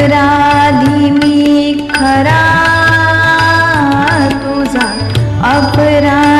अपराधी मी खरा तुझा अपराध